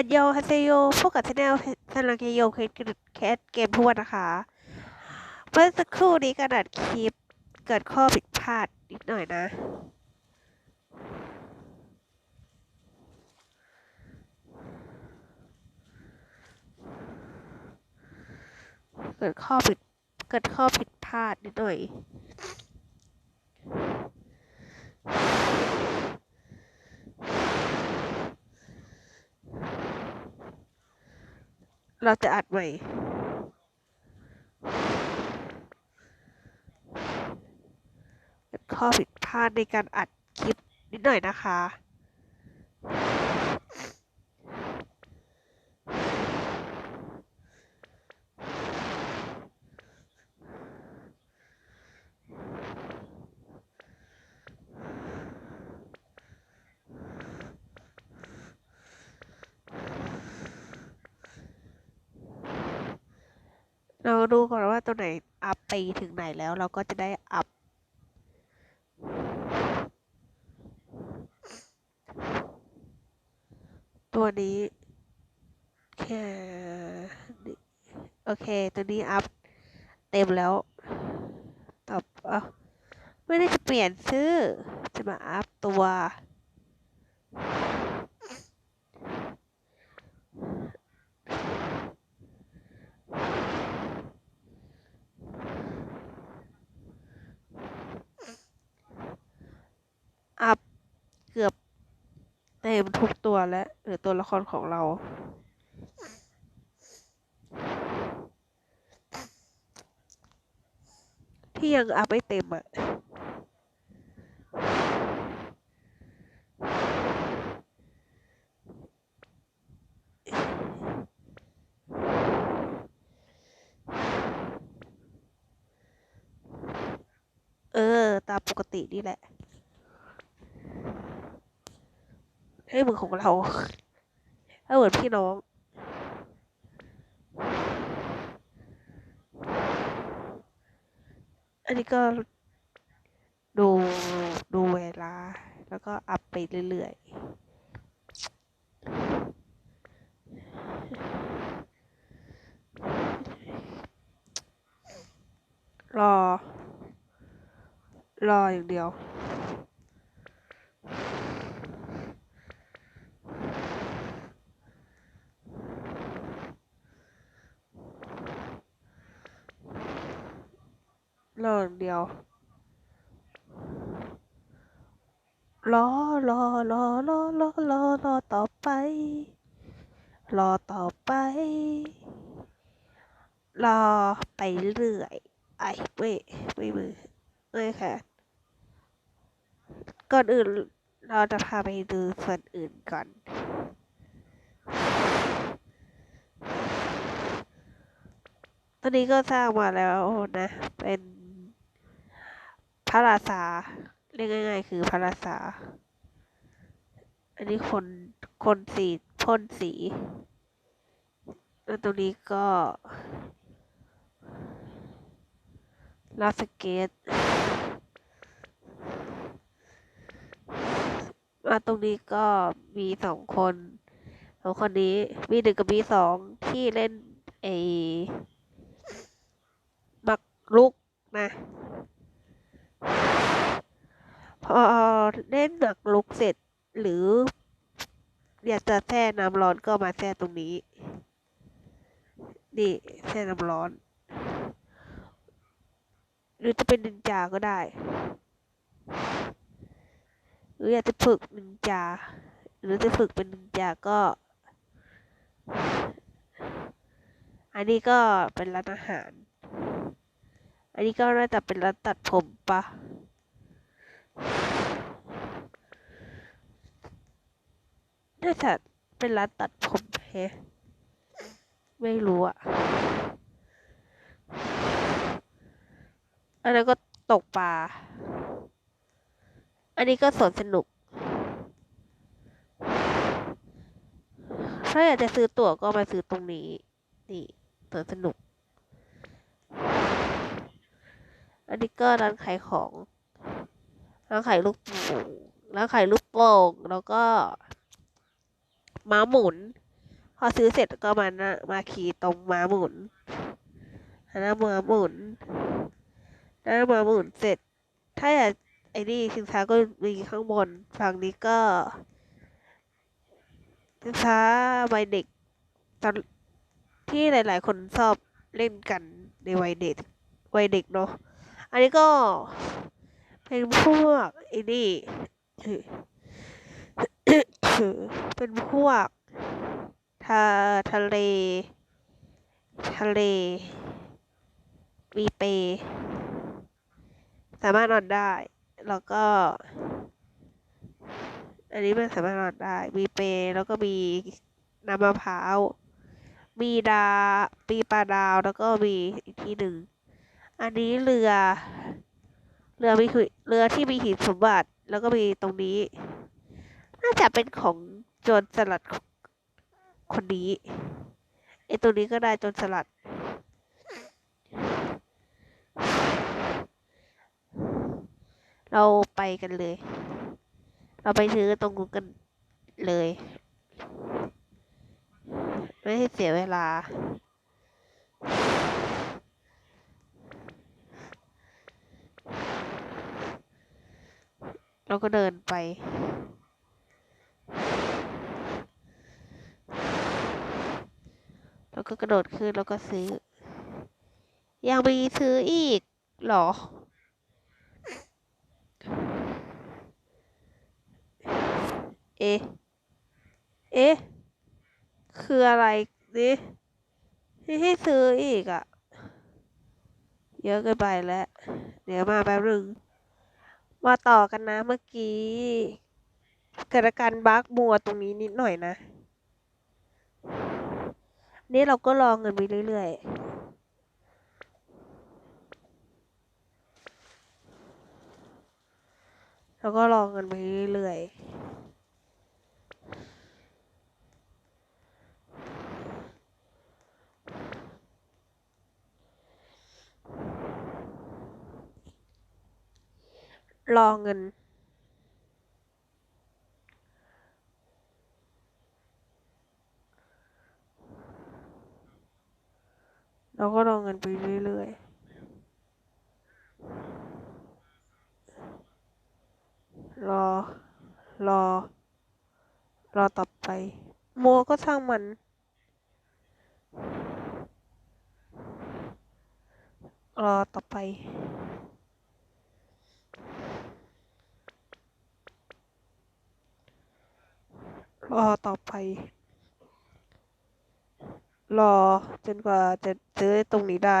อันยองฮาเซโยพวกกับชาแนลซันลังเกโยเคสแคสเกมพวดนะคะ เมื่อสักครู่นี้กระดาษคลิปเกิดข้อผิดพลาดนิดหน่อยนะเกิดข้อผิด เกิดข้อผิดพลาดนิดหน่อย เราจะอัดใหม่ข้อผิดพลาดในการอัดคลิปนิดหน่อยนะคะ เราดูก่อนว่าตัวไหนอัพไปถึงไหนแล้วเราก็จะได้อัพตัวนี้แค่โอเค ตัวนี้อัพเต็มแล้วตอบเอ้าไม่ได้จะเปลี่ยนชื่อจะมาอัพตัว อัพเกือบเต็ มทุกตัวแล้วหรือตัวละครของเราที่ยังอัพไม่เต็มอะ เออ ตามปกตินี่แหละ ให้มือของเราให้เหมือนพี่น้องอันนี้ก็ดูดูเวลา แล้วก็อัพไปเรื่อยๆ รอ รออย่างเดียว รออย่างเดียว รอรอรอรอรอรอรอต่อไป รอต่อไป รอไปเรื่อย ไอ้เว้ยไม่มือไม่ค่ะ ก่อนอื่นเราจะพาไปดูส่วนอื่นก่อนตอนนี้ก็สร้างมาแล้วนะ เป็นพระราษา เรียกง่าย ๆ คือพระราษาอันนี้คนคนสีพ่นสี แล้วตรงนี้ก็ลาสเกตมาตรงนี้ก็มีสองคนสองคนนี้มีหนึ่งกับมีสองที่เล่นไอ้มักลุกนะ พอเล่นหมักลุกเสร็จหรืออยากจะแช่น้ำร้อนก็มาแช่ตรงนี้ นี่แช่น้ำร้อน หรือจะเป็นนินจาก็ได้ หรืออยากจะฝึกนินจา หรือจะฝึกเป็นนินจาก็ อันนี้ก็เป็นร้านอาหาร อันนี้ก็น่าจะเป็นร้านตัดผมปะ น่าจะเป็นร้านตัดผมแฮะไม่รู้อะอันนั้นก็ตกปลา อันนี้ก็สวนสนุก ถ้าอยากจะซื้อตั๋วก็มาซื้อตรงนี้ นี่สวนสนุก อันนี้ก็ร้านขายของ ร้านขายลูกโป่งร้านขายลูกโป่งแล้วก็ม้าหมุน พอซื้อเสร็จก็มานะมาขี่ตรงม้าหมุนหน้าม้าหมุนหน้าม้าหมุนเสร็จ ถ้าอยากไอ้นี่ชิงช้าก็มีข้างบนฝั่งนี้ก็ชิงช้าวัยเด็กตอนที่หลาย ๆ คนชอบเล่นกันในวัยเด็กวัยเด็กเนาะอันนี้ก็ เป็นพวกไอ้นี่เป็นพวกทะทะเล ทะเล มีเป สามารถนอนได้ แล้วก็ อันนี้มันสามารถนอนได้ มีเป แล้วก็มีน้ำมะพร้าว มีดามีปลาดาว แล้วก็มีอีกที่หนึ่ง อันนี้เรือ เรือมีหินเรือที่มีหินสมบัติ แล้วก็มีตรงนี้ น่าจะเป็นของโจรสลัดคนนี้ไอตัวนี้ก็ได้โจรสลัด เราไปกันเลย เราไปซื้อตรงนู้นกันเลย ไม่ให้เสียเวลา เราก็เดินไป แล้วก็กระโดดขึ้นแล้วก็ซื้อ ยังมีซื้ออีกหรอ เอ๊ะ เอ๊ะ คืออะไรนี่ที่ให้ซื้ออีกอะ่ะ เยอะเกินไปแล้ว เดี๋ยวมาแป๊บนึง มาต่อกันนะเมื่อกี้ เกิดอาการบั๊กมัวตรงนี้นิดหน่อยนะ นี่เราก็รอเงินไปเรื่อยๆแล้วก็รอเงินไปเรื่อยๆ รอเงินเราก็รอเงินไปเรื่อยๆ รอ รอ รอต่อไปมัวก็ช่างมัน รอต่อไป รอต่อไป รอจนกว่าจะซื้อตรงนี้ได้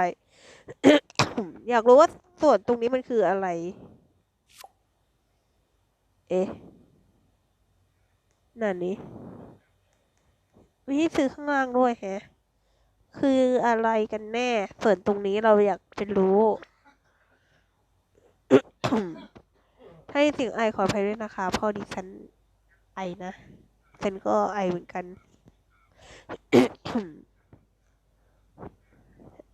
อยากรู้ว่าส่วนตรงนี้มันคืออะไร เอ๊ะนั่นนี่วิธีซื้อข้างล่างด้วยแฮะ คืออะไรกันแน่ ส่วนตรงนี้เราอยากจะรู้ ถ้าเสียงไอขออภัยด้วยนะคะพอดิฉันไอนะ ฉันก็ไอเหมือนกัน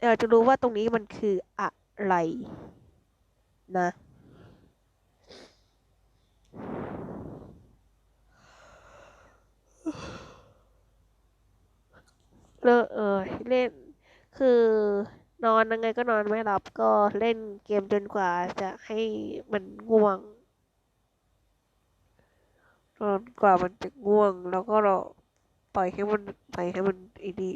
อยากจะรู้ว่าตรงนี้มันคืออะไรนะเลอะเออเล่นคือนอนยังไงก็นอนไม่หลับก็เล่นเกมจนกว่าจะให้มันง่วง จนกว่ามันจะง่วง แล้วก็เราปล่อยให้มันปล่อยให้มันอีดี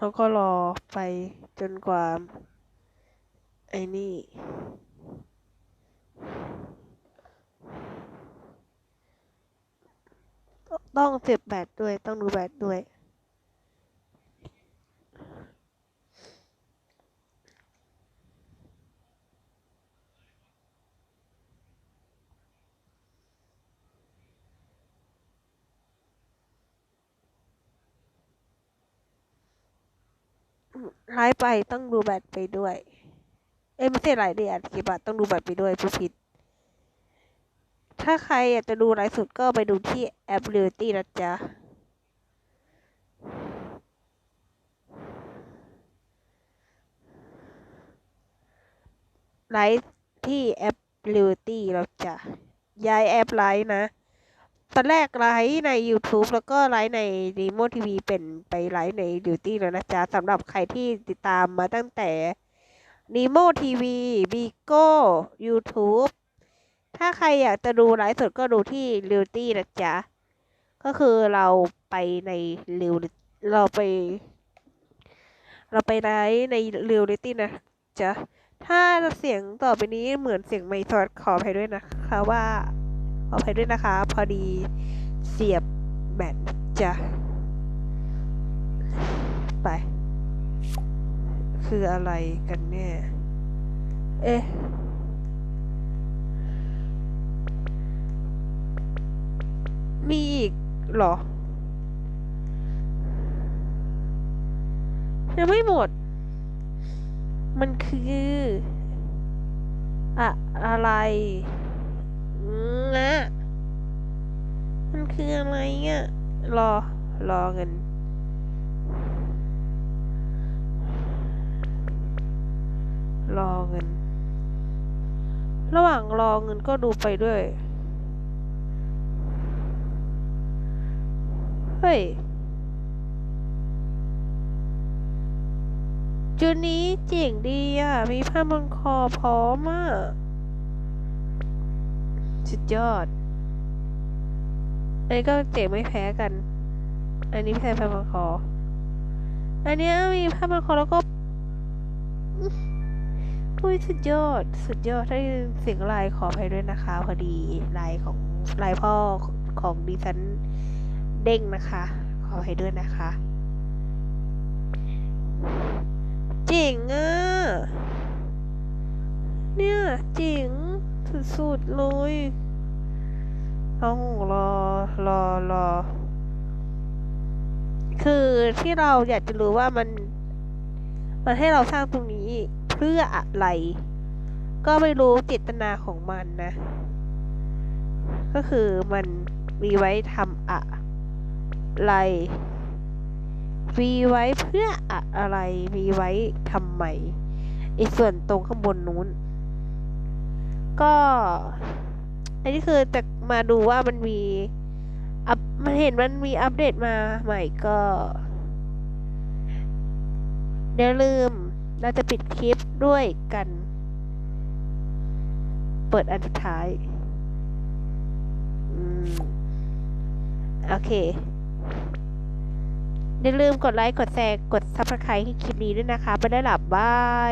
แล้วก็รอไปจนกว่า ไอ้นี่ ต้องเสียบแบตด้วยต้องดูแบตด้วย ไลฟ์ไปต้องดูแบตไปด้วย เอ้ไม่ใช่ไลฟ์ดิอัดคลิปอะต้องดูแบตไปด้วยผู้ผิด ถ้าใครอยากจะดูไลฟ์สุดก็ไปดูที่แอป Reality นะจ๊ะไลฟ์ที่แอป Reality เราจะย้ายแอปไลฟ์นะ ตอนแรกไลฟ์ใน YouTube แล้วก็ไลฟ์ใน Nemo TV เป็นไปไลฟ์ใน Reality แล้วนะจ๊ะสำหรับใครที่ติดตามมาตั้งแต่ Nemo TV Bigo YouTube ถ้าใครอยากจะดูไลฟ์สดก็ดูที่ Reality นะจ๊ะ ก็คือเราไปใน Real เราไป เราไปไลฟ์ใน Reality นะจ๊ะ ถ้าเสียงต่อไปนี้เหมือนเสียงไม่สดขออภัยด้วยนะคะว่า ขออภัยด้วยนะคะ พอดีเสียบแบตจะไป คืออะไรกันแน่เอ๊ะมีอีกเหรอ ยังไม่หมด มันคือ อะ อะไร อืม อะมันคืออะไรอะรอ รอเงินรอเงิน ระหว่างรอเงินก็ดูไปด้วย เฮ้ย จุดนี้เจ๋งดีอะ มีผ้าบังคอพร้อมอะ สุดยอด อันนี้ก็เจ๋งไม่แพ้กัน อันนี้แพ้ผ้าบังคอ อันเนี้ยมีผ้าบังคอแล้วก็อุ้ยสุดยอด สุดยอดได้ยินเสียงลายขออภัยด้วยนะคะ พอดีลายของลายพ่อของดิฉันเด้งนะคะ ขออภัยด้วยนะคะเจ๋งอะเนี่ยเจ๋ง สุดๆเลยต้องรอรอรอ คือที่เราอยากจะรู้ว่ามัน มันให้เราสร้างตรงนี้เพื่ออะไร ก็ไม่รู้เจตนาของมันนะ ก็คือมันมีไว้ทำอะไร มีไว้เพื่ออะไร มีไว้ทำไมไอ้ส่วนตรงข้างบนนู้น ก็อันนี้คือจะมาดูว่ามันมีอัปมันเห็นมันมีอัปเดตมาใหม่ก็เดี๋ยวลืมเราจะปิดคลิปด้วยกัน เปิดอันสุดท้ายอืมโอเคอย่าลืมกดไลค์ กดแชร์ กด subscribe ให้คลิปนี้ด้วยนะคะ ไปได้หลับบาย